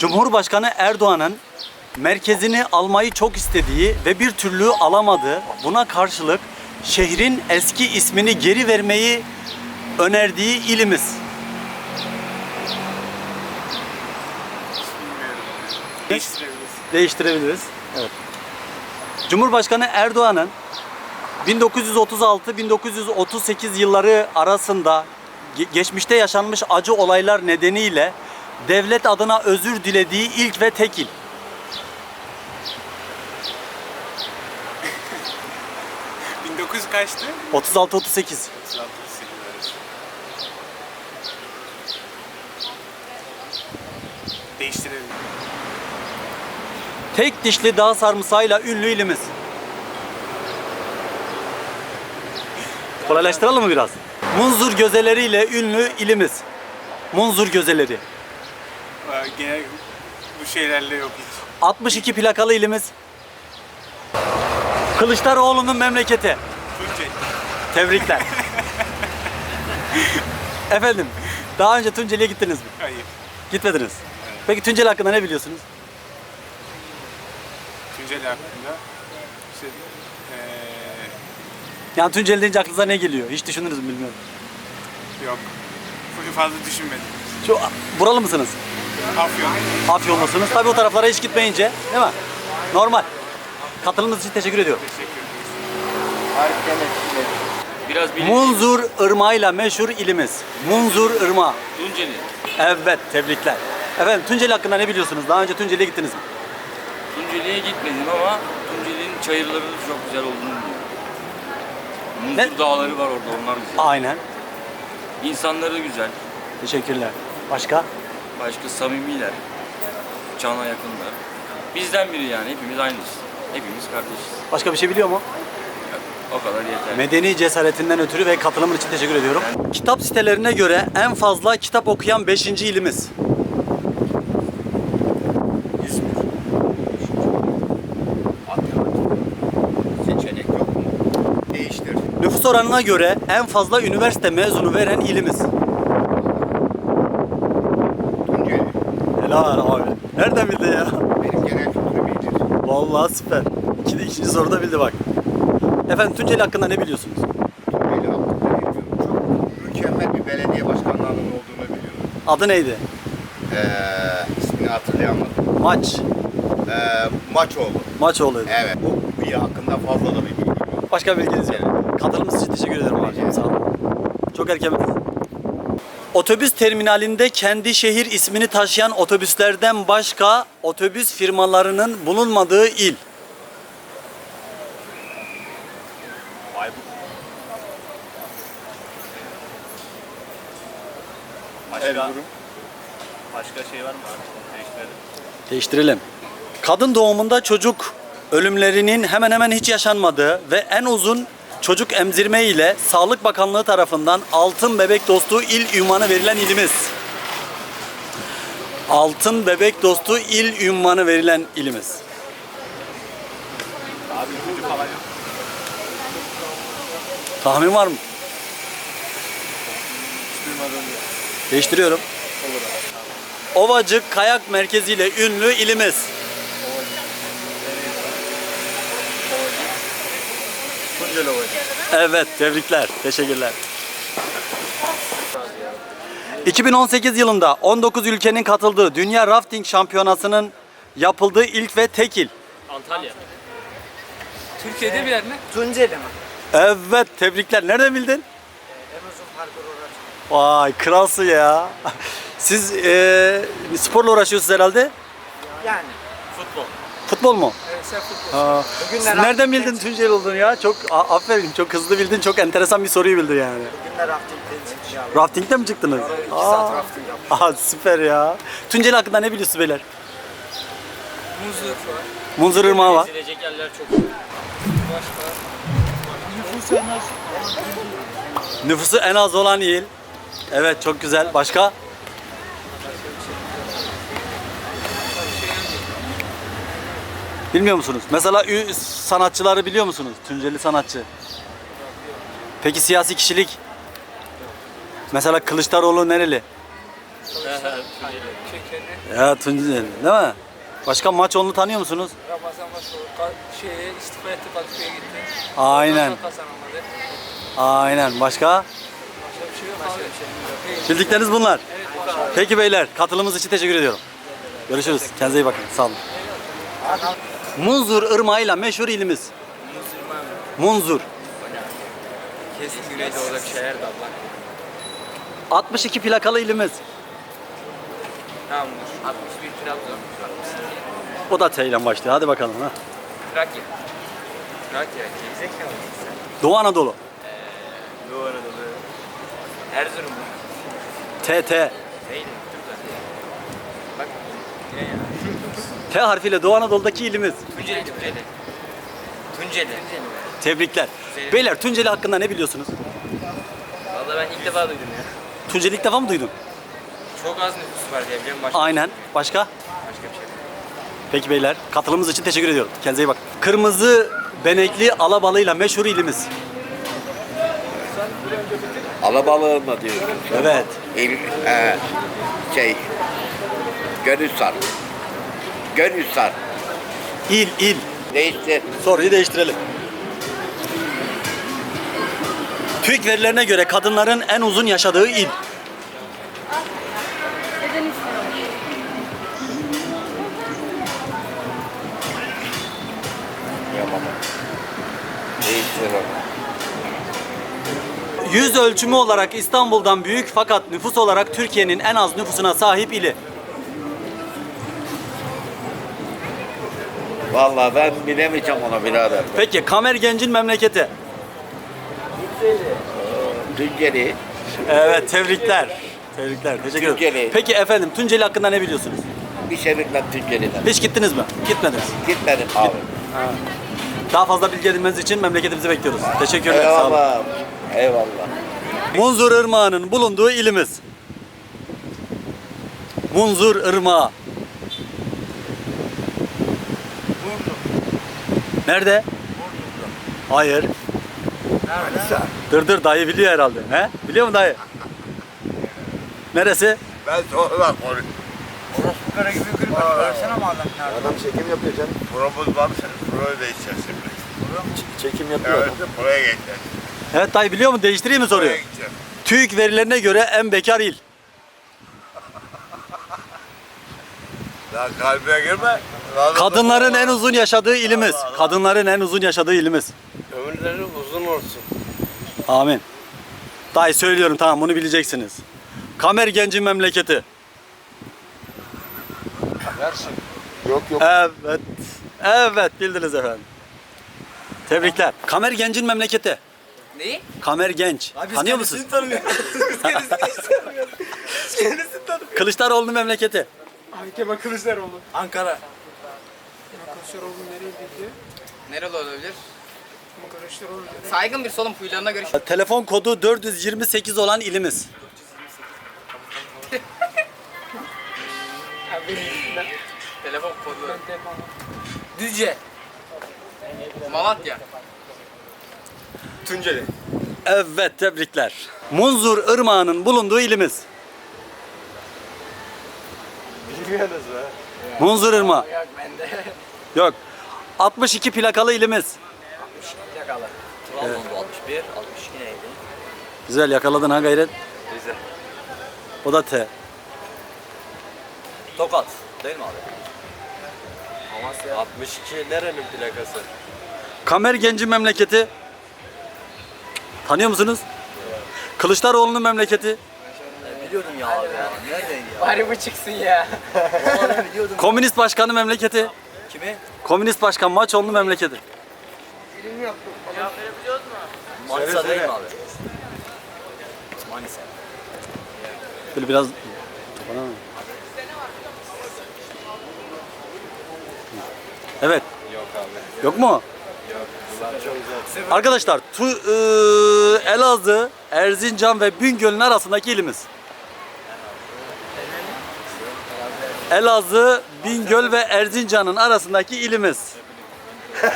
Cumhurbaşkanı Erdoğan'ın merkezini almayı çok istediği ve bir türlü alamadığı buna karşılık şehrin eski ismini geri vermeyi önerdiği ilimiz. Değiştirebiliriz. Değiştirebiliriz. Evet. Cumhurbaşkanı Erdoğan'ın 1936-1938 yılları arasında ge- geçmişte yaşanmış acı olaylar nedeniyle devlet adına özür dilediği ilk ve tek il. Hı. 1900 kaçtı? 36-38. 36 arası. Değiştirelim. Tek dişli dağ sarımsağıyla ünlü ilimiz. Kolaylaştıralım mı biraz? Munzur gözeleriyle ünlü ilimiz. Munzur gözeleri. Aa, Gene bu şeylerle yok hiç. 62 plakalı ilimiz. Kılıçdaroğlu'nun memleketi. Tunceli. Tebrikler. Efendim, daha önce Tunceli'ye gittiniz mi? Hayır. Gitmediniz. Peki Tunceli hakkında ne biliyorsunuz? Tunceli hakkında işte eee Yani Tunceli deyince aklınıza ne geliyor? Hiç düşündünüz mü bilmiyorum. yok. Fazla düşünmedim. Şu buralı mısınız? Afyon. Afyonlusunuz. Tabii o taraflara hiç gitmeyince, değil mi? Normal. Katılımınız için teşekkür ediyorum. Teşekkür ederiz. Biraz bilinç. Munzur Irmağı'yla meşhur ilimiz. Munzur Irmağı. Tunceli. Evet, tebrikler. Efendim Tunceli hakkında ne biliyorsunuz? Daha önce Tunceli'ye gittiniz mi? Tunceli'ye gitmedim ama Tunceli'nin çayırlarının çok güzel olduğunu biliyorum. Muzur Ne? dağları var orada onlar güzel. Aynen. İnsanları güzel. Teşekkürler. Başka? Başka samimiler. Cana yakınlar. Bizden biri yani hepimiz aynıyız. Hepimiz kardeşiz. Başka bir şey biliyor mu? O kadar yeter. Medeni cesaretinden ötürü ve katılımın için teşekkür ediyorum. Kitap sitelerine göre en fazla kitap okuyan 5. ilimiz. Seçenek yok mu? Değiştir. Nüfus oranına göre en fazla üniversite mezunu veren ilimiz. Helal abi. Nereden bildin ya? Benim genel kültürüm iyidir. Vallahi süper. İkinci, ikinci soruda bildi bak. Efendim Tunceli hakkında ne biliyorsunuz? Tunceli hakkında ne diyorum? Çok mükemmel bir belediye başkanlığının olduğunu biliyorum. Adı neydi? Ee, ismini hatırlayamadım. Maç. Ee, Maçoğlu. Maçoğlu. Evet. Bu iyi hakkında fazla da bir bilgi yok. Başka bilginiz yok. Katılımınız için teşekkür ederim abicim. Sağ olun. Çok erken bitirdin. Otobüs terminalinde kendi şehir ismini taşıyan otobüslerden başka otobüs firmalarının bulunmadığı il. Başka, Başka şey var mı? Değiştirelim. Değiştirelim. Kadın doğumunda çocuk ölümlerinin hemen hemen hiç yaşanmadığı ve en uzun çocuk emzirme ile Sağlık Bakanlığı tarafından Altın Bebek Dostu İl ünvanı verilen ilimiz. Altın Bebek Dostu İl ünvanı verilen ilimiz. Tahmin var mı? Değiştiriyorum. Ovacık Kayak Merkezi ile ünlü ilimiz. Tunceli Ovacı. Evet, tebrikler. Teşekkürler. 2018 yılında 19 ülkenin katıldığı Dünya Rafting Şampiyonası'nın yapıldığı ilk ve tek il. Antalya. Türkiye'de bir yer mi? Tunceli mi? Evet, tebrikler. Nereden bildin? En uzun parkur. Vay, kralsın ya. Siz eee, sporla uğraşıyorsunuz herhalde. Yani. Futbol. Futbol mu? Evet, sen futbol. Aa, Bugünler siz nereden bildin çıktı. Tunceli olduğunu ya? Çok a- aferin, çok hızlı bildin, çok enteresan bir soruyu bildin yani. Bugünler raftingden çıktı ya. Rafting'de mi çıktınız? İki saat Aa, rafting yaptım. Aha, süper ya. Tunceli hakkında ne biliyorsunuz beyler? Muzur var. Munzur Irmağı var. Gezilecek yerler çok. Nüfusu en az olan il. Evet çok güzel. Başka? Bilmiyor musunuz? Mesela ü- sanatçıları biliyor musunuz? Tunceli sanatçı. Peki siyasi kişilik? Mesela Kılıçdaroğlu nereli? Ya Tunceli değil mi? Başka Maçoğlu'nu tanıyor musunuz? Ramazan başı şeye istifa etti Kadıköy'e gitti. Aynen. Aynen. Başka? Başka bir şey yok abi. Bildikleriniz bunlar. Peki beyler katılımınız için teşekkür ediyorum. Görüşürüz. Kendinize iyi bakın. Sağ olun. Munzur ırmağıyla meşhur ilimiz. Munzur. Kesin Güneydoğu'da bir şeyler de abla. 62 plakalı ilimiz. Tamamdır. 61 Trabzon. O da T ile başlıyor. Hadi bakalım. Ha. Trakya. Trakya. Gerizekalı. Doğu Anadolu. Doğu Anadolu. Erzurum. T, T. Neydi? Dur da. Bak. Ne ya? T harfiyle Doğu Anadolu'daki ilimiz. Tunceli. Tunceli. Tunceli. Tebrikler. Beyler Tunceli hakkında ne biliyorsunuz? Valla ben ilk defa duydum ya. Tunceli ilk defa mı duydun? Çok az nüfus var diye biliyorum. Başka Aynen. Başka? Başka bir şey. Peki beyler, katılımınız için teşekkür ediyorum. Kendinize iyi bakın. Kırmızı benekli alabalığıyla meşhur ilimiz. Alabalığı mı diyorsun? Evet. İl, e, şey, Gönülsar. Gönülsar. İl, il. Değişti. Soruyu değiştirelim. TÜİK verilerine göre kadınların en uzun yaşadığı il. Yüz ölçümü olarak İstanbul'dan büyük fakat nüfus olarak Türkiye'nin en az nüfusuna sahip ili. Vallahi ben bilemeyeceğim ona birader. Peki Kamer Genc'in memleketi. Tunceli. Evet tebrikler. Tebrikler. Teşekkür ederim. Tunceli. Peki efendim Tunceli hakkında ne biliyorsunuz? Bir şeritlen Tunceli'den. Hiç gittiniz mi? Gitmediniz. Gitmedim abi. Daha fazla bilgi edinmeniz için memleketimizi bekliyoruz. Teşekkürler. Sağ olun. Eyvallah. Eyvallah. Munzur Irmağı'nın bulunduğu ilimiz. Munzur Irmağı. Nerede? Hayır. Dur dur dayı biliyor herhalde. He? Biliyor mu dayı? Neresi? Ben sonra konuşayım. Kara gibi gül bak. Versene madem nerede? Adam çekim yapıyor canım. Probuz var mı senin? Pro'yu değişeceğiz şimdi. Çekim yapıyor Evet, buraya geçeceğiz. Evet dayı biliyor mu? Değiştireyim mi soruyu? Buraya gideceğiz. TÜİK verilerine göre en bekar il. Daha kalbine girme. Daha da- Kadınların en uzun yaşadığı ilimiz. Kadınların en uzun yaşadığı ilimiz. Ömürleri uzun olsun. Amin. Dayı söylüyorum tamam bunu bileceksiniz. Kamer Genc'in memleketi. Yok yok. Evet. Evet bildiniz efendim. Tebrikler. Kamer Genc'in memleketi. Neyi? Kamer Genç. Tanıyor musun? tanımıyoruz. Kılıçdaroğlu'nun memleketi. Kemal Kılıçdaroğlu. Ankara. Kılıçdaroğlu nereydi? Nereli olabilir? Kılıçdaroğlu Saygın bir solun huylarına göre Telefon kodu 428 olan ilimiz. telefon kodu. Düzce. Malatya. Tunceli. Evet tebrikler. Munzur Irmağı'nın bulunduğu ilimiz. Bilmiyorsunuz be. Munzur Irmağı. Yok bende. Yok. 62 plakalı ilimiz. Yakalı. Trabzon'da 61, 62 neydi? Güzel yakaladın ha gayret. Rize. O da T. Tokat. Değil mi abi? Amasya. 62 nerenin plakası? Kamer Genc'in memleketi. Tanıyor musunuz? Kılıçdaroğlu'nun memleketi. Biliyordum ya abi ya. Neredeydi ya? Bari bu çıksın ya. Vallahi biliyordum. Komünist başkanı memleketi. Kimi? Komünist başkan Maçoğlu memleketi. Manisa değil mi abi? Manisa. Böyle biraz Topana mı? Evet. Yok abi. Yok mu? Arkadaşlar tu, ıı, Elazığ, Erzincan ve Bingöl'ün arasındaki ilimiz. Elazığ, Bingöl ve Erzincan'ın arasındaki ilimiz.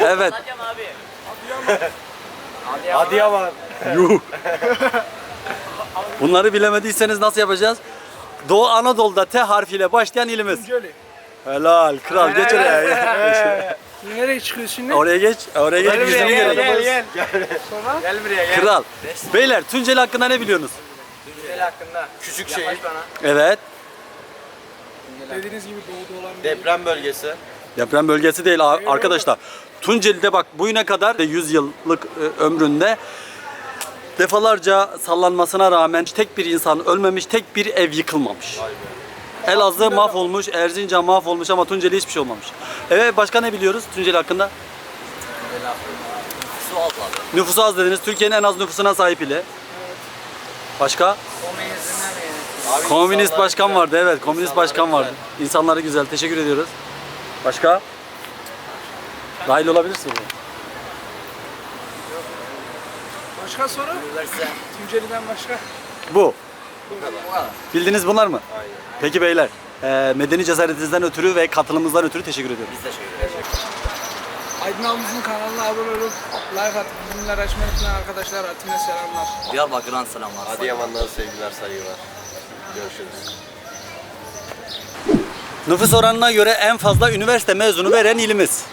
evet. Adıyaman. Yuh. Bunları bilemediyseniz nasıl yapacağız? Doğu Anadolu'da T harfiyle başlayan ilimiz. Helal kral geç oraya. Nereye çıkıyorsun şimdi? oraya geç. Oraya geç yüzünü görelim. gel. Gel buraya gel. Kral. Beyler Tunceli hakkında ne biliyorsunuz? Tunceli hakkında. Küçük şehir. Evet. Dediğiniz gibi doğuda olan bir Deprem bölgesi. Deprem bölgesi değil a- arkadaşlar. Tunceli'de bak bugüne kadar 100 yıllık e, ömründe defalarca sallanmasına rağmen tek bir insan ölmemiş, tek bir ev yıkılmamış. Elazığ mahvolmuş, Erzincan mahvolmuş ama Tunceli hiçbir şey olmamış. Evet başka ne biliyoruz Tunceli hakkında? Nüfusu az dediniz. Türkiye'nin en az nüfusuna sahip ili. Başka? Komünist başkan vardı evet. Komünist başkan vardı. İnsanları güzel. Teşekkür ediyoruz. Başka? Dahil olabilirsin. Başka soru? Tunceli'den başka? Bu. Bildiniz bunlar mı? Peki beyler. e, medeni cesaretinizden ötürü ve katılımınızdan ötürü teşekkür ediyorum. Aydın abimizin kanalına abone olup like atıp bildirimler açmayı unutmayan arkadaşlar Atine selamlar. Diyarbakır'dan selamlar. Adıyaman'dan sevgiler saygılar. Görüşürüz. Nüfus oranına göre en fazla üniversite mezunu veren ilimiz.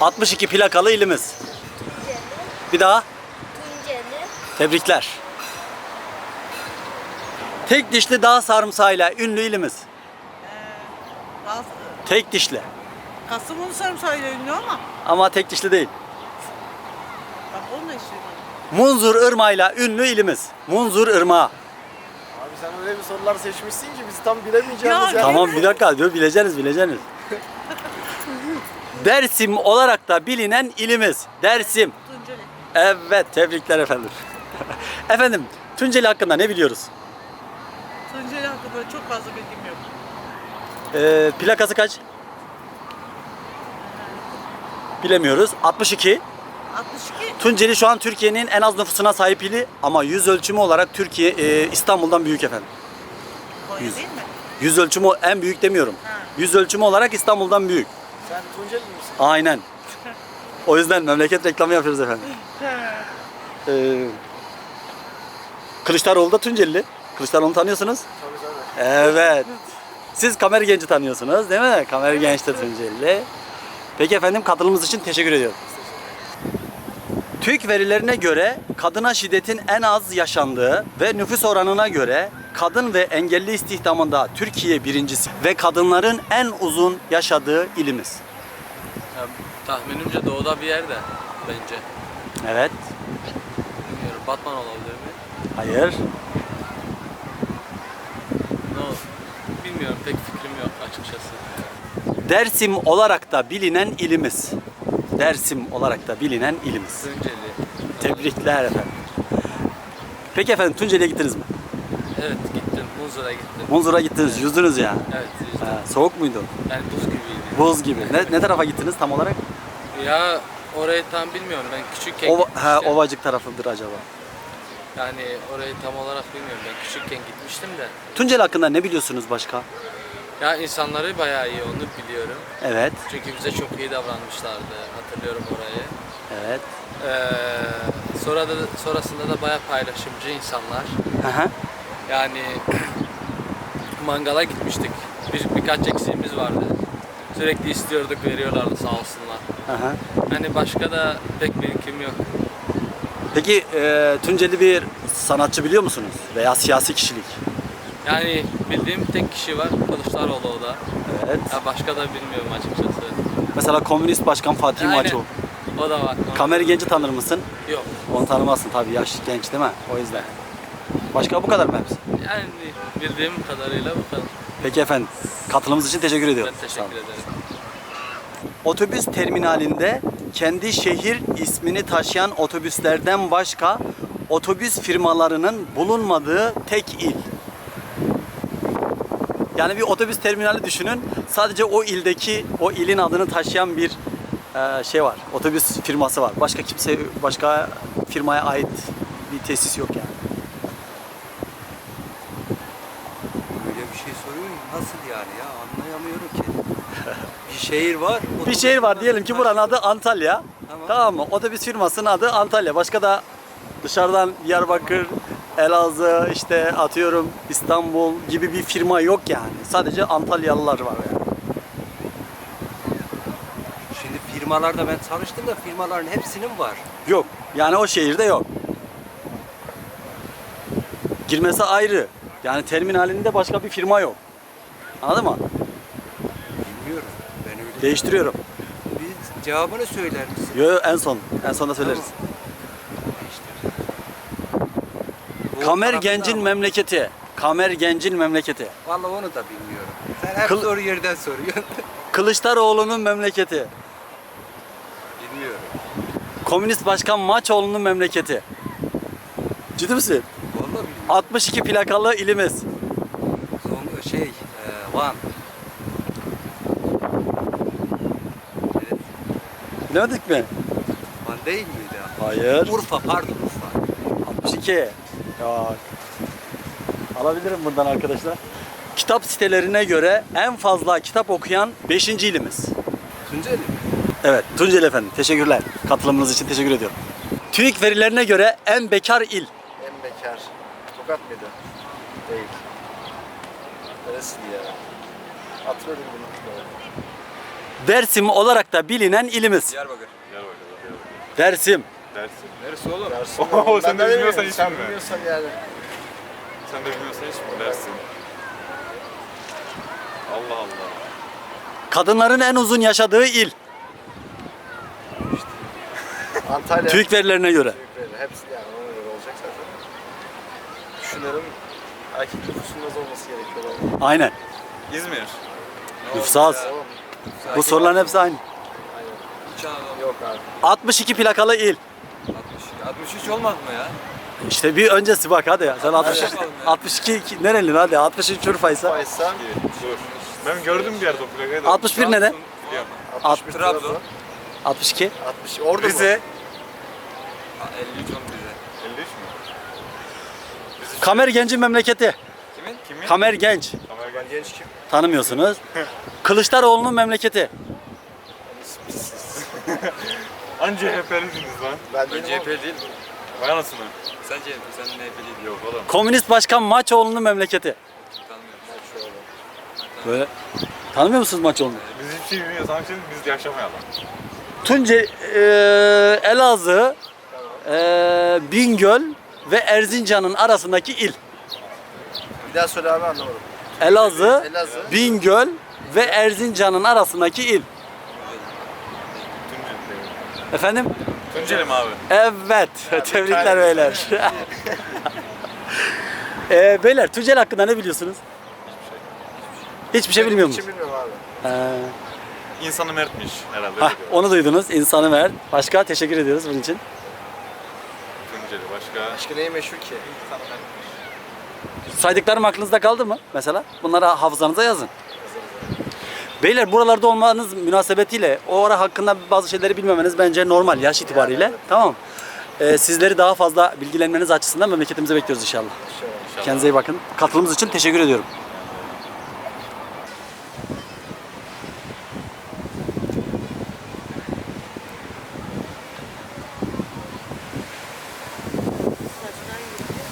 ...62 plakalı ilimiz. Bir daha. Tebrikler. Tek dişli dağ sarımsağıyla ünlü ilimiz. Tek dişli. Kastamonu sarımsağıyla ünlü ama Ama tek dişli değil. bak onunla istiyorum. Munzur Irmağı'yla ünlü ilimiz. Munzur Irmağı. Abi sen öyle bir sorular seçmişsin ki biz tam bilemeyeceğimiz Ya, Tamam bir dakika diyor bileceğiniz bileceğiniz. Dersim olarak da bilinen ilimiz. Dersim. Tunceli. Evet tebrikler efendim. efendim Tunceli hakkında ne biliyoruz? Tunceli hakkında çok fazla bilgim yok. Ee, plakası kaç? Bilemiyoruz. 62. 62 Tunceli şu an Türkiye'nin en az nüfusuna sahip ili ama yüz ölçümü olarak Türkiye e, İstanbul'dan büyük efendim. Konya değil mi? Yüz ölçümü en büyük demiyorum. Ha. Yüz ölçümü olarak İstanbul'dan büyük. Sen Tunceli misin? Aynen. O yüzden memleket reklamı yapıyoruz efendim. Ee, Kılıçdaroğlu da Tunceli. Kılıçdaroğlu'nu tanıyorsunuz. Tabii tabii. Evet. Siz Kamer Genç'i tanıyorsunuz değil mi? Kamer Genç de Tunceli. Peki efendim katılımınız için teşekkür ediyorum. TÜİK verilerine göre kadına şiddetin en az yaşandığı ve nüfus oranına göre kadın ve engelli istihdamında Türkiye birincisi ve kadınların en uzun yaşadığı ilimiz. Ya, tahminimce doğuda bir yerde bence. Evet. Bilmiyorum. Batman olabilir mi? Hayır. No. Bilmiyorum. Pek fikrim yok açıkçası. Dersim olarak da bilinen ilimiz. Dersim olarak da bilinen ilimiz. Tunceli. Tebrikler efendim. Peki efendim Tunceli'ye gittiniz mi? Evet gittim. Munzur'a gittim. Munzur'a gittiniz, yüzdünüz ya. Evet yüzdüm. Ha, soğuk muydu? Yani buz gibiydi. Buz gibi. Ne, ne tarafa gittiniz tam olarak? Ya orayı tam bilmiyorum. Ben küçükken Ova, gitmiştim. ha, ovacık tarafıdır acaba. Yani orayı tam olarak bilmiyorum. Ben küçükken gitmiştim de. Tunceli hakkında ne biliyorsunuz başka? Ya insanları bayağı iyi onu biliyorum. Evet, Çünkü bize çok iyi davranmışlardı. Hatırlıyorum orayı. evet. Ee, sonra da sonrasında da bayağı paylaşımcı insanlar. Hı hı. Yani mangala gitmiştik. Bir, birkaç eksiğimiz vardı. Sürekli istiyorduk, veriyorlardı sağ olsunlar. Hı hı. Hani başka da pek birikim yok. Peki e, Tunceli bir sanatçı biliyor musunuz? Veya siyasi kişilik? Yani bildiğim tek kişi var, Kılıçdaroğlu o da. Evet. Ya başka da bilmiyorum açıkçası. Mesela Komünist Başkan Fatih Aynen. Maço. O da var. Kamer Genç'i tanır mısın? Yok. Onu tanımazsın tabii yaş genç değil mi? O yüzden. Başka bu kadar mı hepsi? Yani bildiğim kadarıyla bu kadar. Peki efendim. Katılımınız için teşekkür ediyorum. Ben teşekkür ederim. Otobüs terminalinde kendi şehir ismini taşıyan otobüslerden başka otobüs firmalarının bulunmadığı tek il. Yani bir otobüs terminali düşünün. Sadece o ildeki, o ilin adını taşıyan bir e, şey var. Otobüs firması var. Başka kimse, başka firmaya ait bir tesis yok yani. Şehir var. Bir şehir var diyelim ki buranın adı Antalya. Tamam. Tamam mı? Otobüs firmasının adı Antalya. Başka da dışarıdan Diyarbakır, Elazığ, işte atıyorum İstanbul gibi bir firma yok yani. Sadece Antalyalılar var yani. Şimdi firmalarda ben çalıştım da firmaların hepsinin var. Yok. Yani o şehirde yok. Girmesi ayrı. Yani terminalinde başka bir firma yok. Anladın mı? Bilmiyorum. Değiştiriyorum. Bir cevabını söyler misin? Yo, yo, en son. En sonda söyleriz. Kamer Genc'in memleketi. Kamer Genc'in memleketi. Vallahi onu da bilmiyorum. Sen hep Kıl- soru yerden soruyorsun. Kılıçdaroğlu'nun memleketi. bilmiyorum. Komünist Başkan Maçoğlu'nun memleketi. Ciddi misin? Vallahi bilmiyorum. 62 plakalı ilimiz. Son şey, e, Van. Evet, Bilemedik mi? Van değil miydi? Hayır. Urfa, pardon Urfa. 62. Yok. Alabilirim buradan arkadaşlar. Kitap sitelerine göre en fazla kitap okuyan 5. ilimiz. Tunceli mi? Evet, Tunceli efendim. Teşekkürler. Katılımınız için teşekkür ediyorum. TÜİK verilerine göre en bekar il. En bekar. Tokat mıydı? Değil. Neresiydi ya? Hatırlıyorum bunu. Dersim olarak da bilinen ilimiz. Diyarbakır. Dersim. Dersin. Neresi oğlum? Dersin. Oo, sen de bilmiyorsan hiç Sen bilme. bilmiyorsan yani. Sen de bilmiyorsan hiç mi dersin? Allah Allah. Kadınların en uzun yaşadığı il. Antalya. TÜİK verilerine göre. Büyükleri. Hepsi yani ona göre olacak zaten. Düşünüyorum erkek nüfusunun az olması gerekiyor. Aynen. İzmir. Nüfus az. Tamam. Bu soruların hepsi aynı. Yok abi. 62 plakalı il. 63 olmaz mı ya? İşte bir öncesi bak hadi. Sen 60, yapalım ya. 62 iki- nerelin hadi 63 Urfa'ysa. Faysal. Dur. Ben gördüm bir yerde o plakayı da. 61 neden? Biliyorum. 61 Trabzon. Trabzon. 62. 60. Ordu mu? Rize. 53 oldu bize. 53 mü? Kamer Genç'in memleketi. Kimin? Kimin? Kamer Genç. Kamer Genç kim? Tanımıyorsunuz. Kılıçdaroğlu'nun memleketi. Anca CHP'lisiniz lan. Ben Ben CHP değil. Vay anasını. Sen CHP, sen MHP değil. Yok oğlum. Komünist Başkan Maçoğlu'nun memleketi. Tanımıyorum. Böyle. Tanımıyor musunuz Maçoğlu'nu? Biz hiçbir şey bilmiyorsak şimdi biz yaşamayalım. Tunce, e, Elazığ, e, Bingöl ve Erzincan'ın arasındaki il. Bir daha söyle abi anlamadım. Elazığ, Elazığ. Bingöl ve Erzincan'ın arasındaki il. Efendim? Tunceli mi abi? Evet. Tebrikler beyler. e, beyler Tunceli hakkında ne biliyorsunuz? Hiçbir şey bilmiyor musunuz? bilmiyorum abi. Ee, İnsanı mertmiş herhalde. hah, onu duydunuz. İnsanı ver. Başka teşekkür ediyoruz bunun için. Tunceli başka. Başka neyi meşhur ki? Saydıklarım aklınızda kaldı mı mesela? Bunları hafızanıza yazın. Beyler buralarda olmanız münasebetiyle o ara hakkında bazı şeyleri bilmemeniz bence normal yaş itibariyle. Tamam. Ee, sizleri daha fazla bilgilenmeniz açısından memleketimize bekliyoruz inşallah. Kendinize iyi bakın. Katılımınız için teşekkür ediyorum.